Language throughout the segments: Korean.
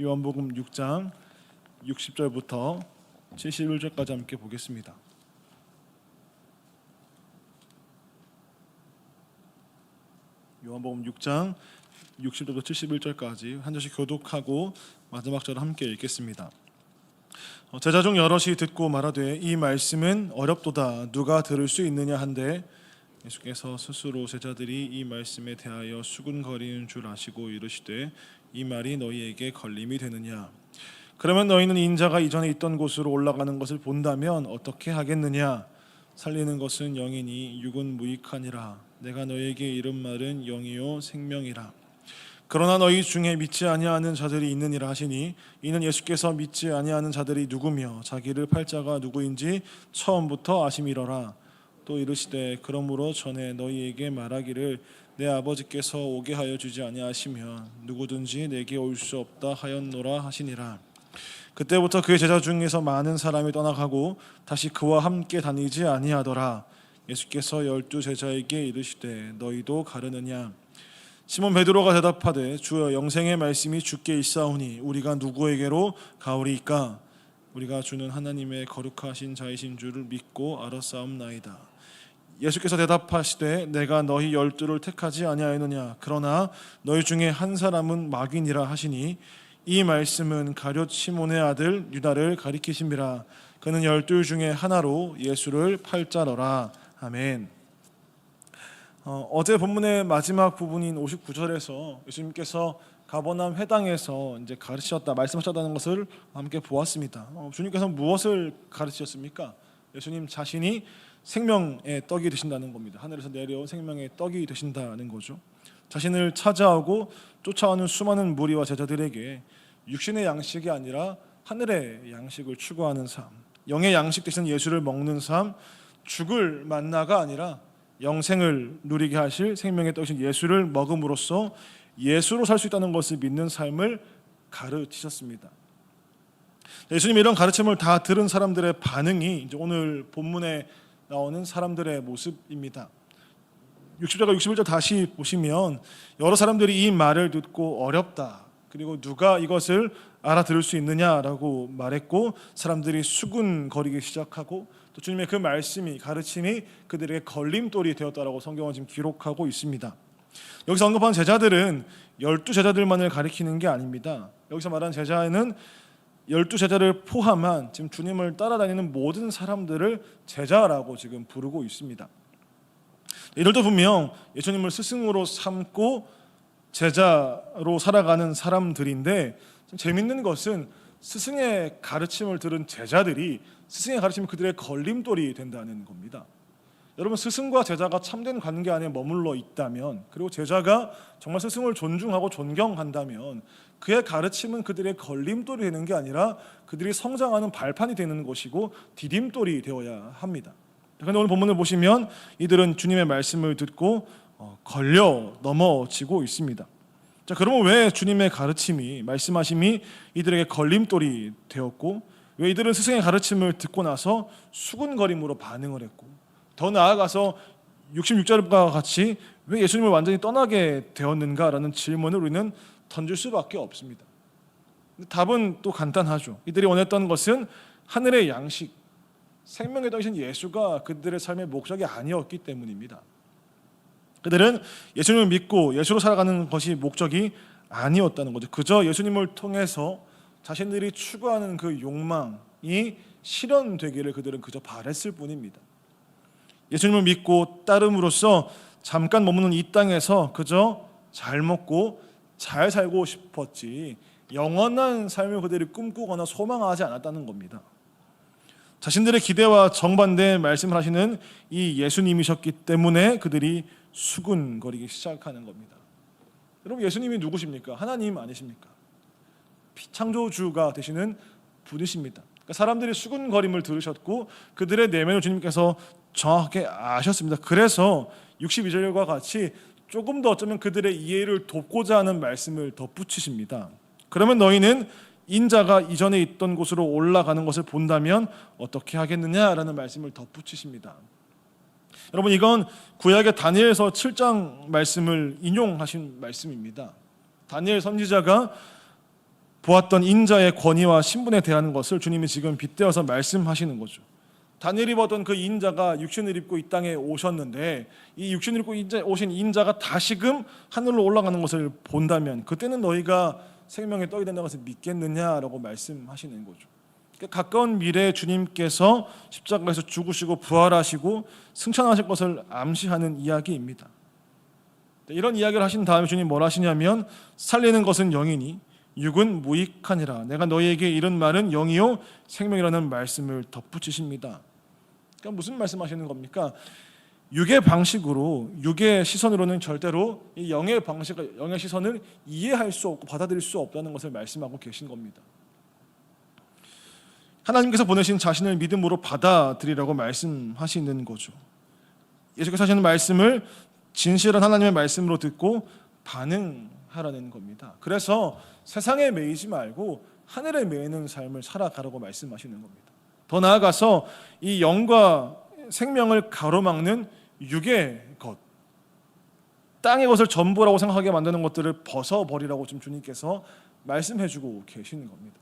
요한복음 6장 60절부터 71절까지 함께 보겠습니다. 요한복음 6장 60절부터 71절까지 한 절씩 교독하고 마지막 절을 함께 읽겠습니다. 어, 제자 중 여럿이 듣고 말하되 이 말씀은 어렵도다 누가 들을 수 있느냐 한데 예수께서 스스로 제자들이 이 말씀에 대하여 수군거리는 줄 아시고 이르시되 이 말이 너희에게 걸림이 되느냐? 그러면 너희는 인자가 이전에 있던 곳으로 올라가는 것을 본다면 어떻게 하겠느냐? 살리는 것은 영이니 육은 무익하니라. 내가 너희에게 이른 말은 영이요 생명이라. 그러나 너희 중에 믿지 아니하는 자들이 있느니라 하시니 이는 예수께서 믿지 아니하는 자들이 누구며 자기를 팔자가 누구인지 처음부터 아심이러라. 또 이르시되 그러므로 전에 너희에게 말하기를 내 아버지께서 오게 하여 주지 아니하시면 누구든지 내게 올 수 없다 하였노라 하시니라. 그때부터 그의 제자 중에서 많은 사람이 떠나가고 다시 그와 함께 다니지 아니하더라. 예수께서 열두 제자에게 이르시되 너희도 가르느냐? 시몬 베드로가 대답하되 주여 영생의 말씀이 주께 있사오니 우리가 누구에게로 가오리이까? 우리가 주는 하나님의 거룩하신 자이신 줄을 믿고 알았사옵나이다 예수께서 대답하시되 내가 너희 열두를 택하지 아니하였느냐 그러나 너희 중에 한 사람은 마귀니라 하시니 이 말씀은 가룟 시몬의 아들 유다를 가리키심이라 그는 열둘 중에 하나로 예수를 팔자더라 아멘. 어, 어제 본문의 마지막 부분인 59절에서 예수님께서 가버나움 회당에서 이제 가르치셨다 말씀하셨다는 것을 함께 보았습니다. 어, 주님께서 무엇을 가르치셨습니까? 예수님 자신이 생명의 떡이 되신다는 겁니다. 하늘에서 내려온 생명의 떡이 되신다는 거죠. 자신을 찾아오고 쫓아오는 수많은 무리와 제자들에게 육신의 양식이 아니라 하늘의 양식을 추구하는 삶, 영의 양식 대신 예수를 먹는 삶, 죽을 만나가 아니라 영생을 누리게 하실 생명의 떡이신 예수를 먹음으로써 예수로 살 수 있다는 것을 믿는 삶을 가르치셨습니다. 예수님 이런 가르침을 다 들은 사람들의 반응이 오늘 본문에 나오는 사람들의 모습입니다. 60절과 61절 다시 보시면 여러 사람들이 이 말을 듣고 어렵다. 그리고 누가 이것을 알아들을 수 있느냐라고 말했고 사람들이 수군거리기 시작하고 또 주님의 그 말씀이 가르침이 그들에게 걸림돌이 되었다라고 성경은 지금 기록하고 있습니다. 여기서 언급한 제자들은 열두 제자들만을 가리키는 게 아닙니다. 여기서 말하는 제자는 열두 제자를 포함한 지금 주님을 따라다니는 모든 사람들을 제자라고 지금 부르고 있습니다. 이들도 분명 예수님을 스승으로 삼고 제자로 살아가는 사람들인데 좀 재밌는 것은 스승의 가르침을 들은 제자들이 스승의 가르침이 그들의 걸림돌이 된다는 겁니다. 여러분 스승과 제자가 참된 관계 안에 머물러 있다면 그리고 제자가 정말 스승을 존중하고 존경한다면 그의 가르침은 그들의 걸림돌이 되는 게 아니라 그들이 성장하는 발판이 되는 것이고 디딤돌이 되어야 합니다. 그런데 오늘 본문을 보시면 이들은 주님의 말씀을 듣고 어, 걸려 넘어지고 있습니다. 자, 그러면 왜 주님의 가르침이 말씀하심이 이들에게 걸림돌이 되었고 왜 이들은 스승의 가르침을 듣고 나서 수군거림으로 반응을 했고 더 나아가서 66절과 같이 왜 예수님을 완전히 떠나게 되었는가라는 질문을 우리는 던질 수밖에 없습니다. 답은 또 간단하죠. 이들이 원했던 것은 하늘의 양식, 생명의 떡이신 예수가 그들의 삶의 목적이 아니었기 때문입니다. 그들은 예수님을 믿고 예수로 살아가는 것이 목적이 아니었다는 거죠. 그저 예수님을 통해서 자신들이 추구하는 그 욕망이 실현되기를 그들은 그저 바랬을 뿐입니다. 예수님을 믿고 따름으로써 잠깐 머무는 이 땅에서 그저 잘 먹고 잘 살고 싶었지 영원한 삶을 그들이 꿈꾸거나 소망하지 않았다는 겁니다. 자신들의 기대와 정반대의 말씀을 하시는 이 예수님이셨기 때문에 그들이 수군거리기 시작하는 겁니다. 여러분 예수님이 누구십니까? 하나님 아니십니까? 창조주가 되시는 분이십니다. 그러니까 사람들이 수군거림을 들으셨고 그들의 내면을 주님께서 정확하게 아셨습니다. 그래서 62절과 같이 조금 더 어쩌면 그들의 이해를 돕고자 하는 말씀을 덧붙이십니다. 그러면 너희는 인자가 이전에 있던 곳으로 올라가는 것을 본다면 어떻게 하겠느냐라는 말씀을 덧붙이십니다. 여러분 이건 구약의 다니엘서 7장 말씀을 인용하신 말씀입니다. 다니엘 선지자가 보았던 인자의 권위와 신분에 대한 것을 주님이 지금 빗대어서 말씀하시는 거죠. 다니엘이 보던 그 인자가 육신을 입고 이 땅에 오셨는데 이 육신을 입고 인자, 오신 인자가 다시금 하늘로 올라가는 것을 본다면 그때는 너희가 생명에 떠야 된다는 것을 믿겠느냐라고 말씀하시는 거죠. 그러니까 가까운 미래에 주님께서 십자가에서 죽으시고 부활하시고 승천하실 것을 암시하는 이야기입니다. 이런 이야기를 하신 다음에 주님 뭘 하시냐면 살리는 것은 영이니 육은 무익하니라. 내가 너희에게 이런 말은 영이요 생명이라는 말씀을 덧붙이십니다. 그러니까 무슨 말씀하시는 겁니까? 육의 방식으로 육의 시선으로는 절대로 이 영의 방식, 영의 시선을 이해할 수 없고 받아들일 수 없다는 것을 말씀하고 계신 겁니다. 하나님께서 보내신 자신을 믿음으로 받아들이라고 말씀하시는 거죠. 예수께서 하시는 말씀을 진실한 하나님의 말씀으로 듣고 반응하라는 겁니다. 그래서 세상에 매이지 말고 하늘에 매이는 삶을 살아가라고 말씀하시는 겁니다. 더 나아가서 이 영과 생명을 가로막는 육의 것, 땅의 것을 전부라고 생각하게 만드는 것들을 벗어버리라고 지금 주님께서 말씀해주고 계시는 겁니다.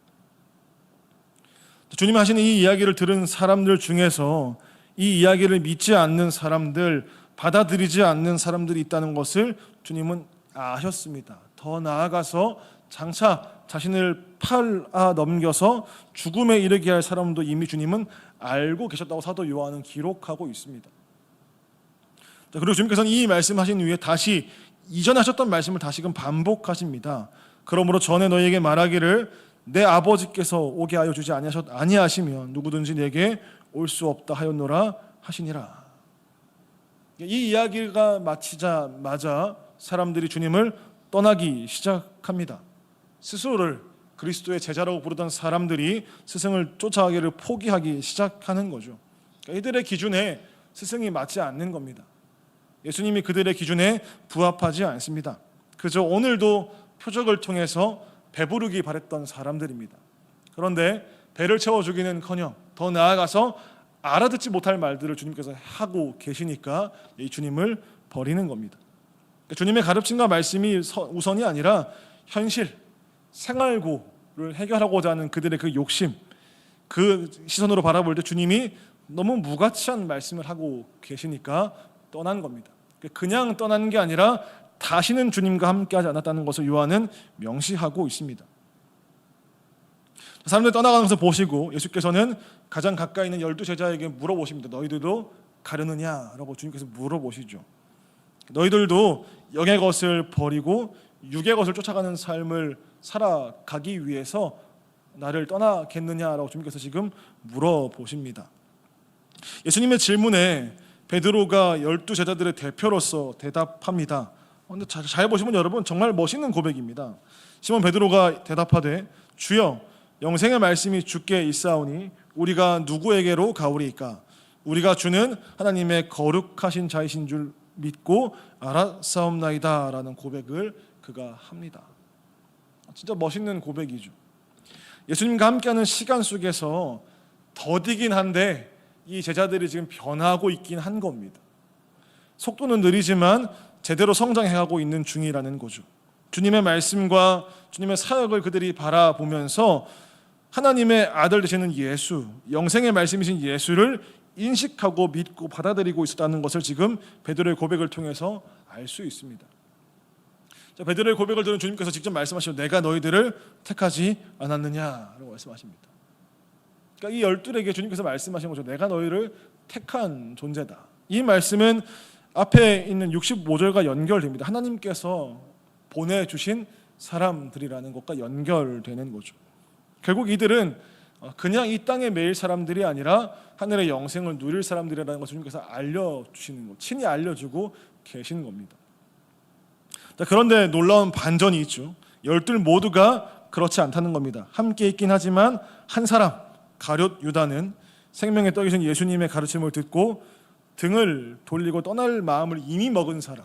주님 하시는 이 이야기를 들은 사람들 중에서 이 이야기를 믿지 않는 사람들, 받아들이지 않는 사람들이 있다는 것을 주님은 아셨습니다. 더 나아가서 장차 자신을 팔아 넘겨서 죽음에 이르게 할 사람도 이미 주님은 알고 계셨다고 사도 요한은 기록하고 있습니다. 자, 그리고 주님께서는 이 말씀하신 후에 다시 이전에 하셨던 말씀을 다시금 반복하십니다. 그러므로 전에 너희에게 말하기를 내 아버지께서 오게 하여 주지 아니하셨 아니하시면 누구든지 내게 올 수 없다 하였노라 하시니라. 이 이야기가 마치자마자 사람들이 주님을 떠나기 시작합니다. 스스로를 그리스도의 제자라고 부르던 사람들이 스승을 쫓아가기를 포기하기 시작하는 거죠. 그러니까 이들의 기준에 스승이 맞지 않는 겁니다. 예수님이 그들의 기준에 부합하지 않습니다. 그저 오늘도 표적을 통해서 배부르기 바랬던 사람들입니다. 그런데 배를 채워주기는 커녕 더 나아가서 알아듣지 못할 말들을 주님께서 하고 계시니까 이 주님을 버리는 겁니다. 그러니까 주님의 가르침과 말씀이 우선이 아니라 현실, 생활고를 해결하고자 하는 그들의 그 욕심, 그 시선으로 바라볼 때 주님이 너무 무가치한 말씀을 하고 계시니까 떠난 겁니다. 그러니까 그냥 떠난 게 아니라 다시는 주님과 함께하지 않았다는 것을 요한은 명시하고 있습니다. 사람들 떠나가는 것을 보시고 예수께서는 가장 가까이 있는 열두 제자에게 물어보십니다. 너희들도 가려느냐라고 주님께서 물어보시죠. 너희들도 영의 것을 버리고 육의 것을 쫓아가는 삶을 살아가기 위해서 나를 떠나겠느냐라고 주님께서 지금 물어보십니다. 예수님의 질문에 베드로가 열두 제자들의 대표로서 대답합니다. 근데 잘 보시면 여러분 정말 멋있는 고백입니다. 시몬 베드로가 대답하되 주여 영생의 말씀이 주께 있사오니 우리가 누구에게로 가오리이까 우리가 주는 하나님의 거룩하신 자이신 줄 믿고 알았사옵나이다라는 고백을 그가 합니다. 진짜 멋있는 고백이죠. 예수님과 함께하는 시간 속에서 더디긴 한데 이 제자들이 지금 변하고 있긴 한 겁니다. 속도는 느리지만 제대로 성장해가고 있는 중이라는 거죠. 주님의 말씀과 주님의 사역을 그들이 바라보면서 하나님의 아들 되시는 예수, 영생의 말씀이신 예수를 인식하고 믿고 받아들이고 있었다는 것을 지금 베드로의 고백을 통해서 알 수 있습니다. 자, 베드로의 고백을 들은 주님께서 직접 말씀하시고 내가 너희들을 택하지 않았느냐라고 말씀하십니다. 그러니까 이 열둘에게 주님께서 말씀하신 거죠. 내가 너희를 택한 존재다. 이 말씀은 앞에 있는 65절과 연결됩니다. 하나님께서 보내주신 사람들이라는 것과 연결되는 거죠. 결국 이들은 그냥 이 땅에 매일 사람들이 아니라 하늘의 영생을 누릴 사람들이라는 것을 주님께서 알려주시는 것, 친히 알려주고 계신 겁니다. 그런데 놀라운 반전이 있죠. 열둘 모두가 그렇지 않다는 겁니다. 함께 있긴 하지만 한 사람, 가룟 유다는 생명의 떡이신 예수님의 가르침을 듣고 등을 돌리고 떠날 마음을 이미 먹은 사람.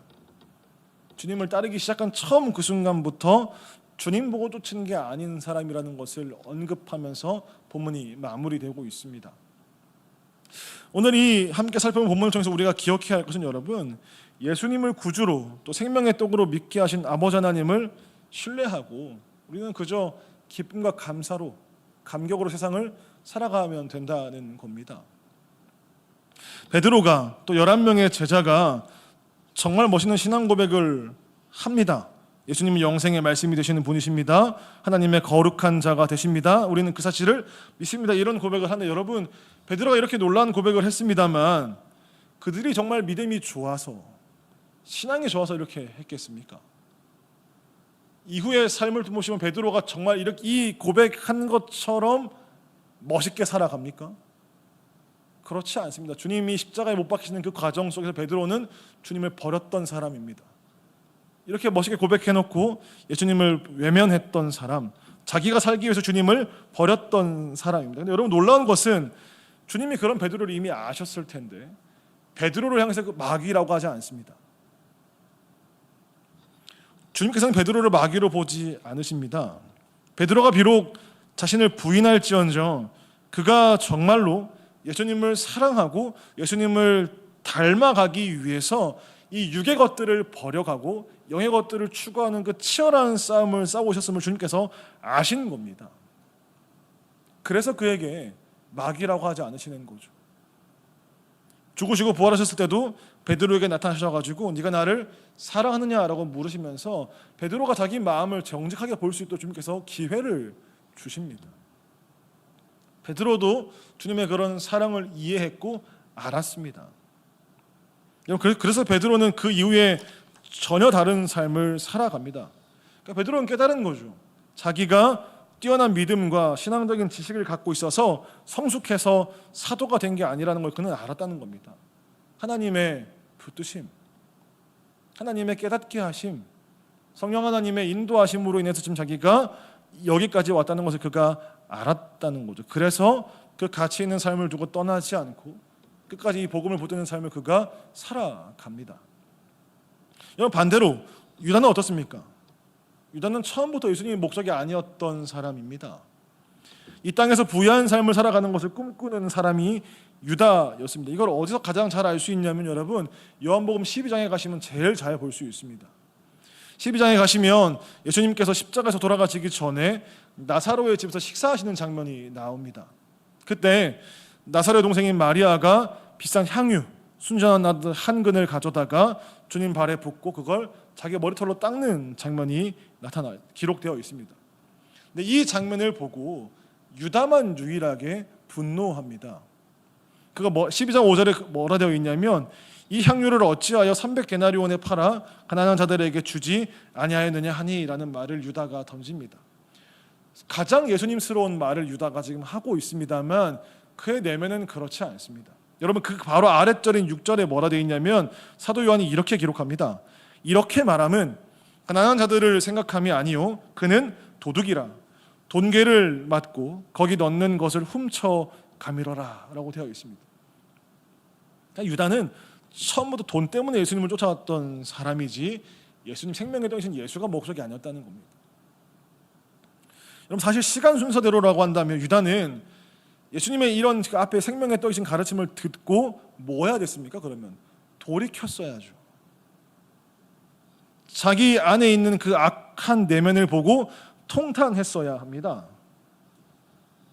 주님을 따르기 시작한 처음 그 순간부터 주님 보고 쫓은 게 아닌 사람이라는 것을 언급하면서 본문이 마무리되고 있습니다. 오늘 이 함께 살펴본 본문을 통해서 우리가 기억해야 할 것은 여러분 예수님을 구주로 또 생명의 떡으로 믿게 하신 아버지 하나님을 신뢰하고 우리는 그저 기쁨과 감사로 감격으로 세상을 살아가면 된다는 겁니다. 베드로가 또 11명의 제자가 정말 멋있는 신앙 고백을 합니다. 예수님이 영생의 말씀이 되시는 분이십니다. 하나님의 거룩한 자가 되십니다. 우리는 그 사실을 믿습니다. 이런 고백을 하는데 여러분 베드로가 이렇게 놀라운 고백을 했습니다만 그들이 정말 믿음이 좋아서 신앙이 좋아서 이렇게 했겠습니까? 이후의 삶을 보시면 베드로가 정말 이렇게 이 고백한 것처럼 멋있게 살아갑니까? 그렇지 않습니다. 주님이 십자가에 못 박히시는 그 과정 속에서 베드로는 주님을 버렸던 사람입니다. 이렇게 멋있게 고백해놓고 예수님을 외면했던 사람, 자기가 살기 위해서 주님을 버렸던 사람입니다. 근데 여러분 놀라운 것은 주님이 그런 베드로를 이미 아셨을 텐데 베드로를 향해서 그 마귀라고 하지 않습니다. 주님께서는 베드로를 마귀로 보지 않으십니다. 베드로가 비록 자신을 부인할지언정 그가 정말로 예수님을 사랑하고 예수님을 닮아가기 위해서 이 육의 것들을 버려가고 영의 것들을 추구하는 그 치열한 싸움을 싸우셨음을 주님께서 아시는 겁니다. 그래서 그에게 마귀라고 하지 않으시는 거죠. 죽으시고 부활하셨을 때도 베드로에게 나타나셔가지고 네가 나를 사랑하느냐라고 물으시면서 베드로가 자기 마음을 정직하게 볼 수 있도록 주님께서 기회를 주십니다. 베드로도 주님의 그런 사랑을 이해했고 알았습니다. 여러분, 그래서 베드로는 그 이후에 전혀 다른 삶을 살아갑니다. 그러니까 베드로는 깨달은 거죠. 자기가 뛰어난 믿음과 신앙적인 지식을 갖고 있어서 성숙해서 사도가 된 게 아니라는 걸 그는 알았다는 겁니다. 하나님의 붙드심, 하나님의 깨닫게 하심, 성령 하나님의 인도하심으로 인해서 지금 자기가 여기까지 왔다는 것을 그가 알았다는 거죠. 그래서 그 가치 있는 삶을 두고 떠나지 않고 끝까지 이 복음을 붙드는 삶을 그가 살아갑니다. 반대로 유다는 어떻습니까? 유다는 처음부터 예수님의 목적이 아니었던 사람입니다. 이 땅에서 부유한 삶을 살아가는 것을 꿈꾸는 사람이 유다였습니다. 이걸 어디서 가장 잘 알 수 있냐면 여러분 요한복음 12장에 가시면 제일 잘 볼 수 있습니다. 12장에 가시면 예수님께서 십자가에서 돌아가시기 전에 나사로의 집에서 식사하시는 장면이 나옵니다. 그때 나사로의 동생인 마리아가 비싼 향유 순전한 한 근을 가져다가 주님 발에 붓고 그걸 자기 머리털로 닦는 장면이 나타나 기록되어 있습니다. 근데 이 장면을 보고 유다만 유일하게 분노합니다. 그가 뭐 12장 5절에 뭐라 되어 있냐면 이 향유를 어찌하여 300데나리온에 팔아 가난한 자들에게 주지 아니하였느냐 하니라는 말을 유다가 던집니다. 가장 예수님스러운 말을 유다가 지금 하고 있습니다만 그의 내면은 그렇지 않습니다. 여러분 그 바로 아랫절인 6절에 뭐라 되어 있냐면 사도 요한이 이렇게 기록합니다. 이렇게 말함은 가난한 자들을 생각함이 아니요 그는 도둑이라 돈계를 맞고 거기 넣는 것을 훔쳐 가미러라라고 되어 있습니다. 그러니까 유다는 처음부터 돈 때문에 예수님을 쫓아왔던 사람이지 예수님 생명의 떡이신 예수가 목적이 아니었다는 겁니다. 여러분 사실 시간 순서대로라고 한다면 유다는 예수님의 이런 그 앞에 생명의 떡이신 가르침을 듣고 뭐 해야 됐습니까? 그러면 돌이켰어야죠. 자기 안에 있는 그 악한 내면을 보고 통탄했어야 합니다.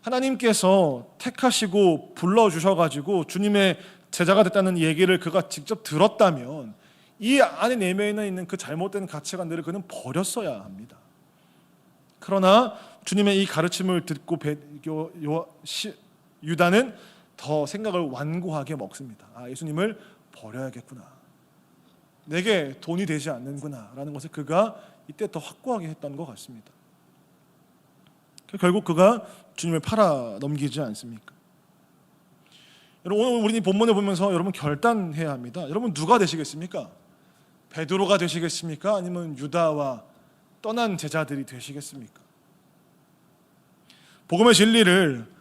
하나님께서 택하시고 불러 주셔가지고 주님의 제자가 됐다는 얘기를 그가 직접 들었다면 이 안에 내면에 있는 그 잘못된 가치관들을 그는 버렸어야 합니다. 그러나 주님의 이 가르침을 듣고 배, 요, 요, 시, 유다는 더 생각을 완고하게 먹습니다. 아, 예수님을 버려야겠구나. 내게 돈이 되지 않는구나라는 것을 그가 이때 더 확고하게 했던 것 같습니다. 결국 그가 주님을 팔아 넘기지 않습니까? 여러분 오늘 우리 본문을 보면서 여러분 결단해야 합니다. 여러분 누가 되시겠습니까? 베드로가 되시겠습니까? 아니면 유다와 떠난 제자들이 되시겠습니까? 복음의 진리를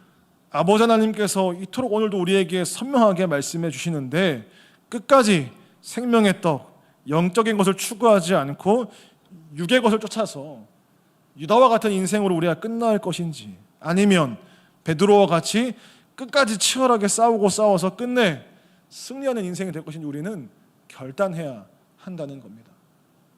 아버지 하나님께서 이토록 오늘도 우리에게 선명하게 말씀해 주시는데 끝까지 생명의 떡, 영적인 것을 추구하지 않고 육의 것을 쫓아서 유다와 같은 인생으로 우리가 끝날 것인지 아니면 베드로와 같이 끝까지 치열하게 싸우고 싸워서 끝내 승리하는 인생이 될 것인지 우리는 결단해야 한다는 겁니다.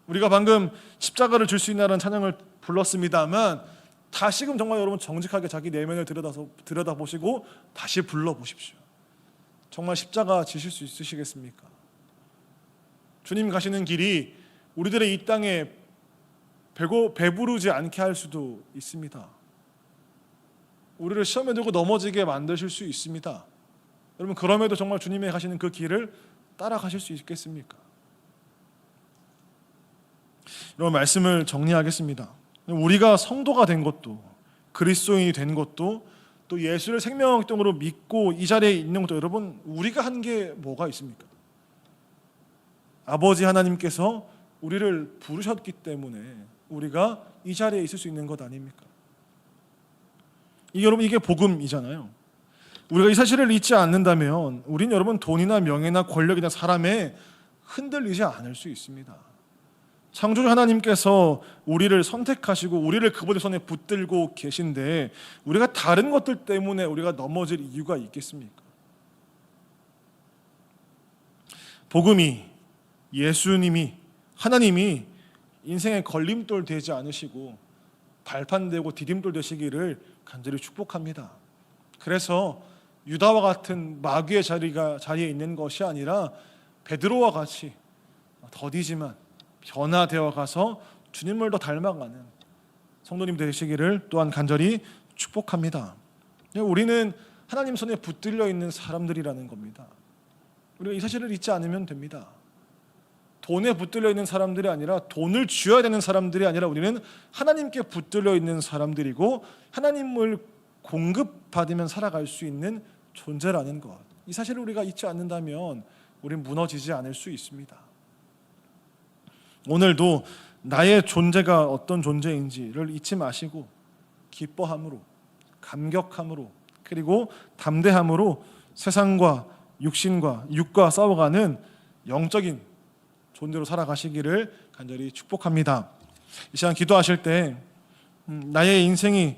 우리가 방금 십자가를 줄 수 있나라는 찬양을 불렀습니다만 다시금 정말 여러분 정직하게 자기 내면을 들여다서 들여다 보시고 다시 불러 보십시오. 정말 십자가 지실 수 있으시겠습니까? 주님 가시는 길이 우리들의 이 땅에 배고 배부르지 않게 할 수도 있습니다. 우리를 시험에 들고 넘어지게 만드실 수 있습니다. 여러분 그럼에도 정말 주님의 가시는 그 길을 따라가실 수 있겠습니까? 여러분 말씀을 정리하겠습니다. 우리가 성도가 된 것도 그리스도인이 된 것도 또 예수를 생명학동으로 믿고 이 자리에 있는 것도 여러분 우리가 한 게 뭐가 있습니까? 아버지 하나님께서 우리를 부르셨기 때문에 우리가 이 자리에 있을 수 있는 것 아닙니까? 이 여러분 이게 복음이잖아요. 우리가 이 사실을 잊지 않는다면 우린 여러분 돈이나 명예나 권력이나 사람에 흔들리지 않을 수 있습니다. 창조주 하나님께서 우리를 선택하시고 우리를 그분의 손에 붙들고 계신데 우리가 다른 것들 때문에 우리가 넘어질 이유가 있겠습니까? 복음이 예수님이 하나님이 인생의 걸림돌 되지 않으시고 발판되고 디딤돌 되시기를 간절히 축복합니다. 그래서 유다와 같은 마귀의 자리가 자리에 있는 것이 아니라 베드로와 같이 더디지만 변화되어 가서 주님을 더 닮아가는 성도님 되시기를 또한 간절히 축복합니다. 우리는 하나님 손에 붙들려 있는 사람들이라는 겁니다. 우리가 이 사실을 잊지 않으면 됩니다. 돈에 붙들려 있는 사람들이 아니라 돈을 쥐어야 되는 사람들이 아니라 우리는 하나님께 붙들려 있는 사람들이고 하나님을 공급받으면 살아갈 수 있는 존재라는 것. 이 사실을 우리가 잊지 않는다면 우리는 무너지지 않을 수 있습니다. 오늘도 나의 존재가 어떤 존재인지를 잊지 마시고 기뻐함으로 감격함으로 그리고 담대함으로 세상과 육신과 육과 싸워가는 영적인 존재로 살아가시기를 간절히 축복합니다. 이 시간 기도하실 때 음, 나의 인생이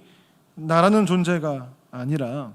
나라는 존재가 아니라